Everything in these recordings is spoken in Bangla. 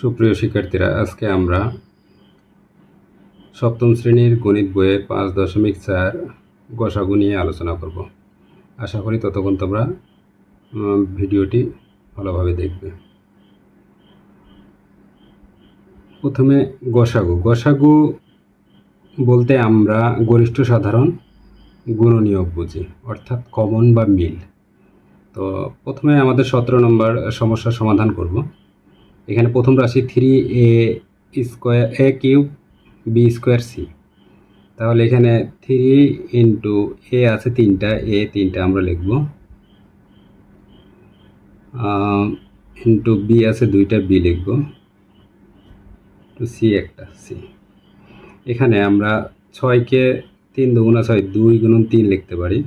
সুপ্রিয় শিক্ষার্থীরা, আজকে আমরা সপ্তম শ্রেণির গণিত বইয়ের পাঁচ দশমিক চার গসাগু নিয়ে আলোচনা করব। আশা করি ততক্ষণ তোমরা ভিডিওটি ভালোভাবে দেখবে। প্রথমে গসাগু। গসাগু বলতে আমরা গরিষ্ঠ সাধারণ গুণনীয়ক বুঝি, অর্থাৎ কমন বা মিল। তো প্রথমে আমাদের সতেরো নম্বর সমস্যার সমাধান করব। এখানে প্রথম রাশি three A square A cube B square C তাহলে এখানে থ্রি ইন্টু এ আছে তিনটা এ তিনটা আমরা লিখব। ইন্টু বি আছে দুইটা বি লিখব। টু সি একটা সি এখানে আমরা ছয়কে তিন দুগুণা ছয়, দুই গুণন তিন লিখতে পারি।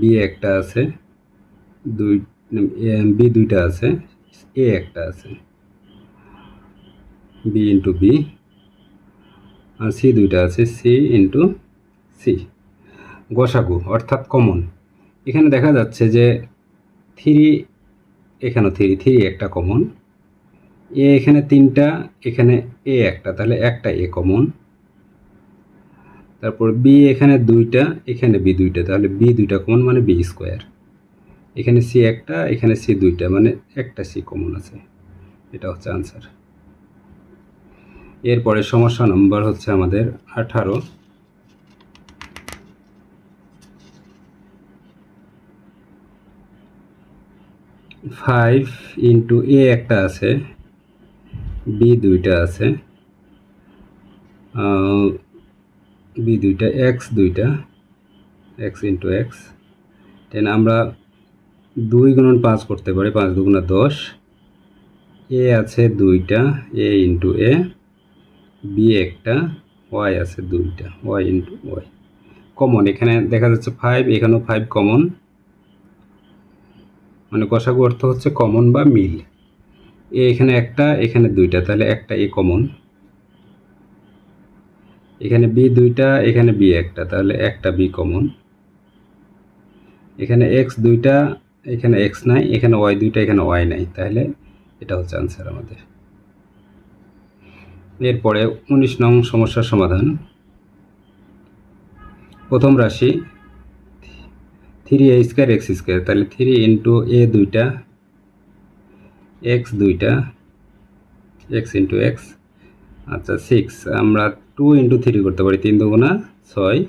বি একটা আছে, দুই বি দুইটা আছে, এ একটা আছে, বি ইন্টু বি, আর সি দুইটা আছে, সি ইন্টু সি। গসাগু, অর্থাৎ কমন। এখানে দেখা যাচ্ছে যে থ্রি, এখানে থ্রি থ্রি একটা কমন। এ এখানে তিনটা, এখানে এ একটা, তাহলে একটা এ কমন। তারপর বি এখানে দুইটা, এখানে বি দুইটা, তাহলে বি দুইটা কমন মানে বি স্কোয়ার। এখানে সি একটা, এখানে সি দুইটা মানে একটা সি কমন আছে। এটা হচ্ছে আনসার এরপরে সমস্যা নম্বর হচ্ছে আমাদের আঠারো। ফাইভ ইন্টু এ একটা আছে বি দুইটা আছে বি দুইটা এক্স দুইটা এক্স ইন্টু এক্স দেন আমরা দুই গুণন পাঁচ করতে পারি, পাঁচ দুগুণা দশ। এ আছে দুইটা, এ ইন্টু এ, বি একটা, ওয়াই আছে দুইটা, ওয়াই ইন্টু ওয়াই। কমন, এখানে দেখা যাচ্ছে ফাইভ এখানেও ফাইভ কমন। মানে কষাগু অর্থ হচ্ছে কমন বা মিল। এ এখানে একটা, এখানে দুইটা, তাহলে একটা এ কমন। এখানে বি দুইটা, এখানে বি একটা, তাহলে একটা বি কমন। এখানে এক্স দুইটা এখানে এক্স নাই, এখানে ওয়াই দুইটা, এখানে ওয়াই নাই। তাহলে এটা হচ্ছে আনসার আমাদের। এরপরে উনিশ নং সমস্যার সমাধান। প্রথম রাশি three A square X square তাহলে থ্রি ইন্টু এ দুইটা, এক্স দুইটা, এক্স ইন্টু এক্স আচ্ছা সিক্স। আমরা টু ইন্টু থ্রি করতে পারি, তিন দুগুণা ছয়,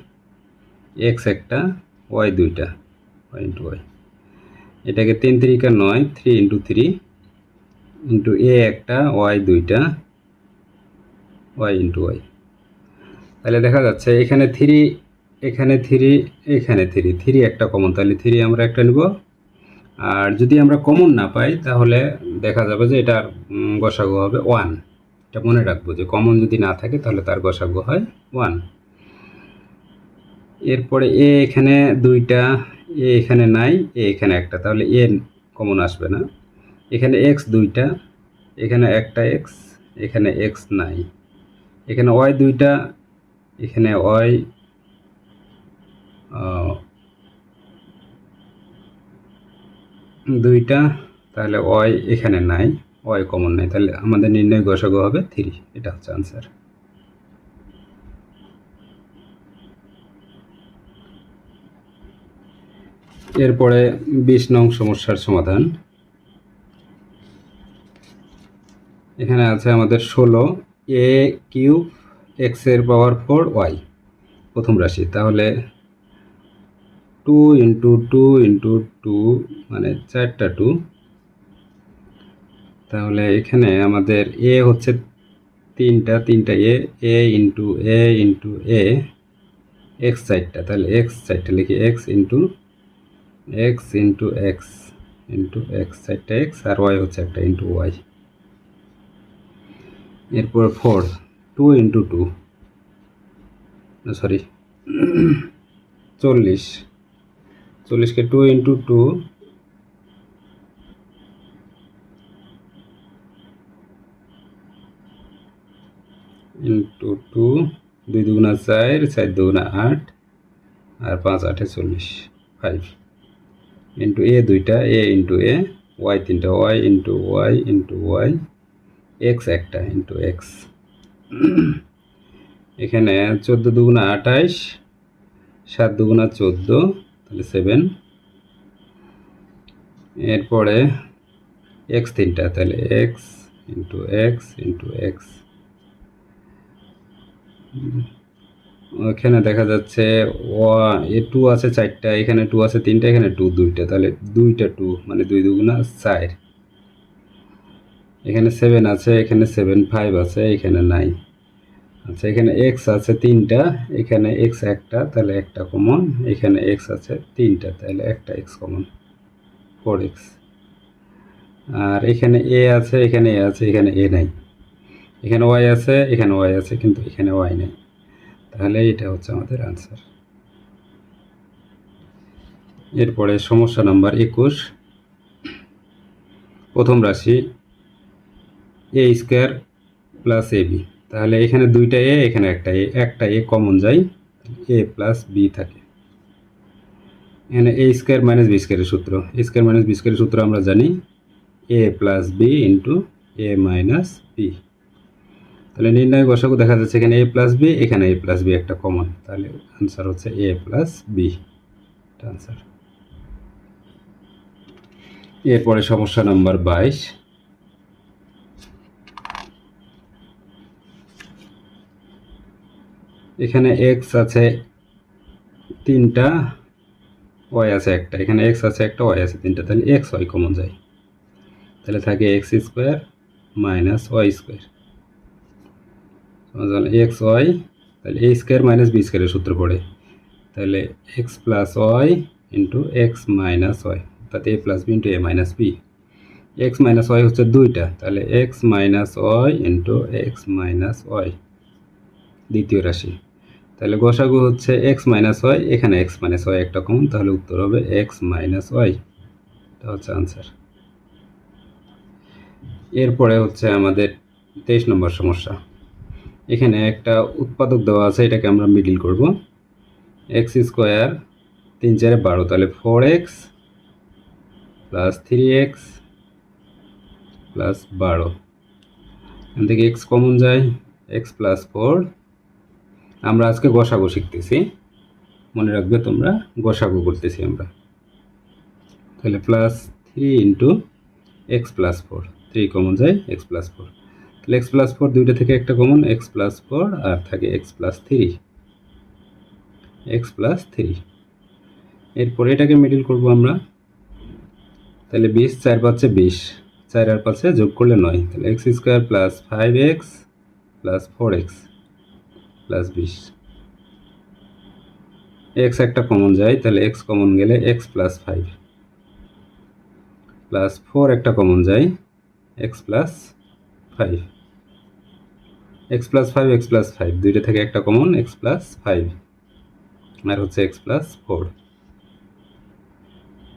এক্স একটা, ওয়াই দুইটা, ওয়াই ইন্টু ওয়াই। এটাকে তিন তিরিকা নয়, three into three into A একটা, ওয়াই দুইটা, ওয়াই ইন্টু ওয়াই। তাহলে দেখা যাচ্ছে এখানে থ্রি এখানে থ্রি এখানে থ্রি থ্রি একটা কমন, তাহলে থ্রি আমরা একটা নিব। আর যদি আমরা কমন না পাই, তাহলে দেখা যাবে যে এটার গসাগু হবে ওয়ান। এটা মনে রাখব যে কমন যদি না থাকে, তাহলে তার গসাগু হয় ওয়ান। এরপরে এ এখানে দুইটা এ এখানে নাই, এ এখানে একটা, তাহলে এ কমন আসবে না। এখানে এক্স দুইটা, এখানে একটা এক্স এখানে এক্স নাই। এখানে ওয়াই দুইটা, এখানে ওয়াই দুইটা, তাহলে ওয়াই এখানে নাই ওয়াই কমন নাই, তাহলে আমাদের নির্ণয় গসাগু হবে থ্রি এটা হচ্ছে আনসার এরপরে বিশ নং সমস্যার সমাধান। এখানে আছে আমাদের ষোলো এ কিউব এক্সের পাওয়ার ফোর ওয়াই, প্রথম রাশি। তাহলে two into two into two মানে চারটা টু। তাহলে এখানে আমাদের এ হচ্ছে তিনটা তিনটা A A into A into A, X চারটা। তাহলে এক্স চারটা লিখি, X into X into X into X চারটা এক্স আর ওয়াই হচ্ছে একটা ইন্টু ওয়াই এরপর four two into two sorry চল্লিশ। চল্লিশকে two into two into two দুই দুগুণা চার চার দুগুণা আট, আর পাঁচ আটে চল্লিশ ফাইভ ইন্টু এ দুইটা এ ইন্টু এ ওয়াই তিনটা Y into Y into Y X একটা ইন্টু এক্স এখানে চোদ্দ দুগুণা আঠাইশ, সাত দুগুণা চোদ্দ, তাহলে সেভেন এরপরে এক্স তিনটা, তাহলে X into X into X ওখানে দেখা যাচ্ছে, ওয়া, এ টু আছে চারটা, এখানে টু আছে তিনটা, এখানে টু দুইটা। তাহলে দুইটা টু মানে দুই দুগুণা চার। এখানে সেভেন আছে, এখানে সেভেন ফাইভ আছে, এখানে নাই আচ্ছা এখানে এক্স আছে তিনটা, এখানে এক্স একটা, তাহলে একটা কমন এখানে এক্স আছে তিনটা, তাহলে একটা এক্স কমন ফোর এক্স আর এখানে এ আছে, এখানে এ আছে, এখানে এ নাই। এখানে ওয়াই আছে, এখানে ওয়াই আছে, কিন্তু এখানে ওয়াই নেই। তাহলে এটা হচ্ছে আমাদের আনসার এরপরে সমস্যা নাম্বার একুশ। প্রথম রাশি A square plus A B তাহলে এখানে দুইটা এ এখানে একটা এ একটা এ কমন যায় এ প্লাস বি থাকে। এখানে এ স্কোয়ার মাইনাস বি স্কোয়ারের সূত্র। এ স্কোয়ার মাইনাস বি স্কোয়ারের সূত্র আমরা জানি A plus B into A minus B তাহলে নির্ণয় বসাকু দেখা যাচ্ছে এখানে এ প্লাস বি এখানে এ প্লাস বি একটা কমন তাহলে আনসার হচ্ছে এ প্লাস বি আনসার এরপরে সমস্যা নাম্বার বাইশ। এখানে এক্স আছে তিনটা ওয়াই আছে একটা। এখানে এক্স আছে একটা ওয়াই আছে তিনটা। তাহলে এক্স ওয়াই কমন যায়। তাহলে থাকে X square minus Y square X Y তাহলে এ স্কোয়ার মাইনাস বি স্কোয়ারের সূত্র পড়ে। তাহলে X plus Y into X minus Y অর্থাৎ A plus B into A minus B X minus Y হচ্ছে দুইটা, তাহলে X minus Y into X minus Y দ্বিতীয় রাশি। তাহলে গোসাগু হচ্ছে এক্স মাইনাস ওয়াই এখানে এক্স মাইনাস ওয়াই একটা কমন তাহলে উত্তর হবে এক্স মাইনাস ওয়াই এটা হচ্ছে আনসার এরপরে হচ্ছে আমাদের তেইশ নম্বর সমস্যা। এখানে একটা উৎপাদক দেওয়া আছে, এটাকে আমরা মিডিল করব। এক্স স্কোয়ার তিন চারে বারো, তাহলে four X plus three X plus বারো। এখান থেকে এক্স কমন যায় এক্স প্লাস ফোর আমরা আজকে গসাগু শিখতেছি। মনে রাখবে তোমরা গসাগু করতেছি আমরা। তাহলে plus three into X plus four three common যায় এক্স প্লাস ফোর তাহলে এক্স প্লাস ফোর দুইটা থেকে একটা কমন এক্স প্লাস ফোর আর থাকে X plus three X plus three এরপর এটাকে মিডিল করব আমরা। তাহলে বিশ, চার পাচ্ছে বিশ। চার আর পাচ্ছে যোগ করলে নয়। তাহলে X square plus five X plus four X plus বিশ। এক্স একটা কমন যায়, তাহলে এক্স কমন গেলে X plus five plus four একটা কমন যায় X plus five X plus five X plus five দুইটা থেকে একটা কমন এক্স প্লাস ফাইভ আর হচ্ছে এক্স প্লাস ফোর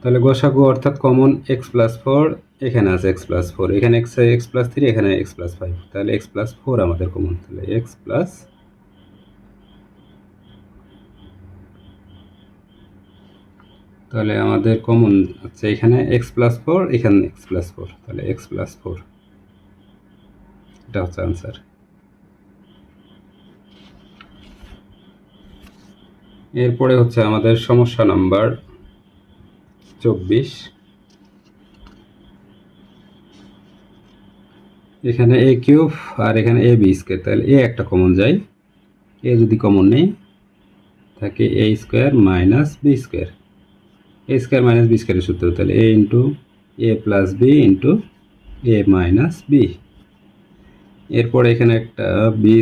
তাহলে গোসাগু অর্থাৎ কমন এক্স প্লাস ফোর এখানে আছে এক্স প্লাস ফোর এখানে এক্স এক্স প্লাস থ্রি এখানে এক্স প্লাস ফাইভ তাহলে এক্স প্লাস ফোর আমাদের কমন তাহলে এক্স প্লাস তাহলে আমাদের কমন হচ্ছে এখানে এক্স প্লাস ফোর এখানে এক্স প্লাস ফোর তাহলে এক্স প্লাস ফোর এটা হচ্ছে এরপরে হচ্ছে আমাদের সমস্যা নাম্বার চব্বিশ। এখানে এ কিউব আর এখানে এ বি স্কোয়ার তাহলে এ একটা কমন যায়। এ যদি কমন নেই থাকে A square minus B square A square minus B স্কোয়ারের সূত্র, তাহলে A into A plus B into A minus B এরপর এখানে একটা বি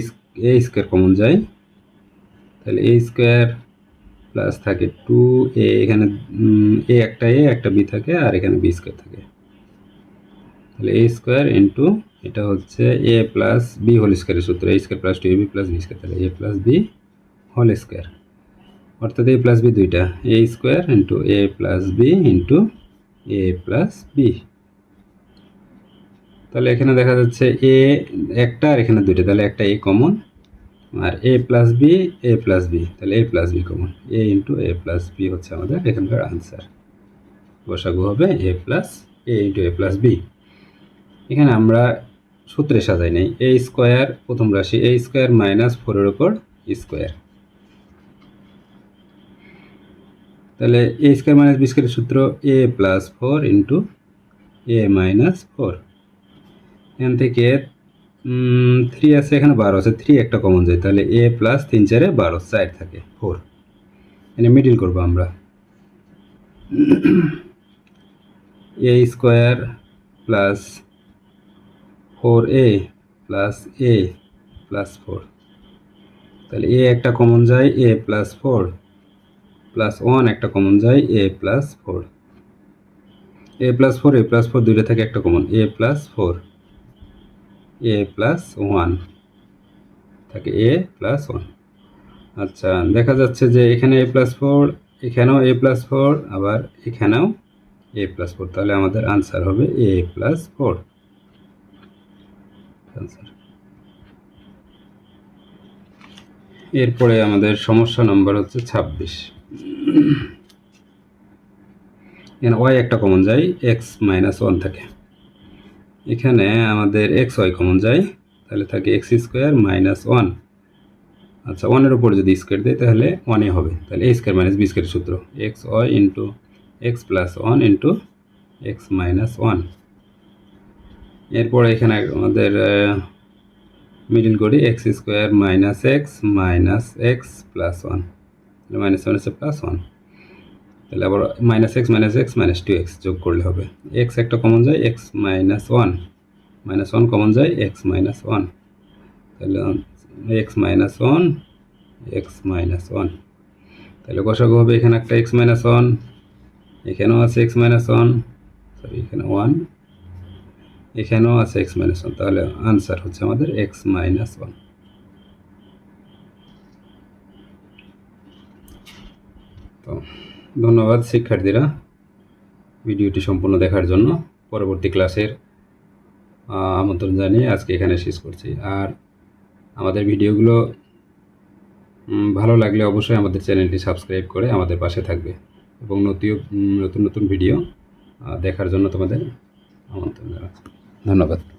এ স্কোয়ার কমন যায়। তাহলে এ স্কোয়ার প্লাস থাকে টু এ এখানে এ একটা এ একটা বি থাকে, আর এখানে বি স্কোয়ার থাকে। তাহলে এ স্কোয়ার ইন্টু এটা হচ্ছে এ প্লাস বি হোল স্কোয়ারের সূত্র। A square plus two A B plus B square তাহলে A plus B whole square অর্থাৎ এ প্লাস বি দুইটা। A square into A plus B into A plus B তাহলে এখানে দেখা যাচ্ছে এ একটা আর এখানে দুইটা। তাহলে একটা A common R A plus B, A plus B. তাহলে A plus B common A into A plus B হচ্ছে আমাদের এখানকার আনসার বসাগু হবে A plus A into A plus B. এখানে আমরা সূত্রে সাজাই নেই। এ স্কোয়ার প্রথম রাশি, এ স্কোয়ার মাইনাস ফোরের ওপর স্কোয়ার তাহলে এ স্কোয়ার মাইনাস বি স্কোয়ারের সূত্র A plus four into A minus four এখান থেকে থ্রি আছে, এখানে বারো আছে থ্রি একটা কমন যায়। তাহলে এ প্লাস তিন চারে বারো, চার থাকে ফোর এনে মিডিল করব আমরা। A square plus four A plus A plus four তাহলে এ একটা কমন যায় A plus four plus one একটা কমন যায় A plus four A plus four A plus four দুইটা থেকে একটা common A plus four A plus one থাকে এ প্লাস ওয়ান আচ্ছা দেখা যাচ্ছে যে এখানে এ প্লাস ফোর এখানেও এ প্লাস ফোর আবার এখানেও এ প্লাস ফোর তাহলে আমাদের আনসার হবে এ প্লাস ফোর আনসার এরপরে আমাদের সমস্যা নম্বর হচ্ছে ছাব্বিশ। এখানে ওয়াই একটা কমন যায় এক্স মাইনাস ওয়ান থাকে। এখানে আমাদের এক্স ওয়াই কমন যায়, তাহলে থাকে এক্স স্কোয়ার মাইনাস ওয়ান আচ্ছা ওয়ানের উপর যদি স্কোয়ার দেয়, তাহলে ওয়ানই হবে। তাহলে A square minus B square সূত্র। X Y into X plus one into X minus one এরপরে এখানে আমাদের মিডিল করি X square minus X minus X plus one minus one হচ্ছে প্লাস ওয়ান তাহলে আবার minus X minus X minus two X যোগ করলে হবে। এক্স একটা কমন যায় X minus one minus one common যায় এক্স মাইনাস ওয়ান তাহলে X minus one X minus one তাহলে কষাগু হবে এখানে একটা এক্স মাইনাস ওয়ান এখানেও আছে এক্স মাইনাস ওয়ান সরি এখানে ওয়ান এখানেও আছে এক্স মাইনাস ওয়ান তাহলে আনসার হচ্ছে আমাদের এক্স মাইনাস ওয়ান তো ধন্যবাদ শিক্ষার্থীরা ভিডিওটি সম্পূর্ণ দেখার জন্য। পরবর্তী ক্লাসের আমন্ত্রণ জানিয়ে আজকে এখানে শেষ করছি। আর আমাদের ভিডিওগুলো ভালো লাগলে অবশ্যই আমাদের চ্যানেলটি সাবস্ক্রাইব করে আমাদের পাশে থাকবে এবং নতুন নতুন নতুন ভিডিও দেখার জন্য তোমাদের আমন্ত্রণ জানাচ্ছি। ধন্যবাদ।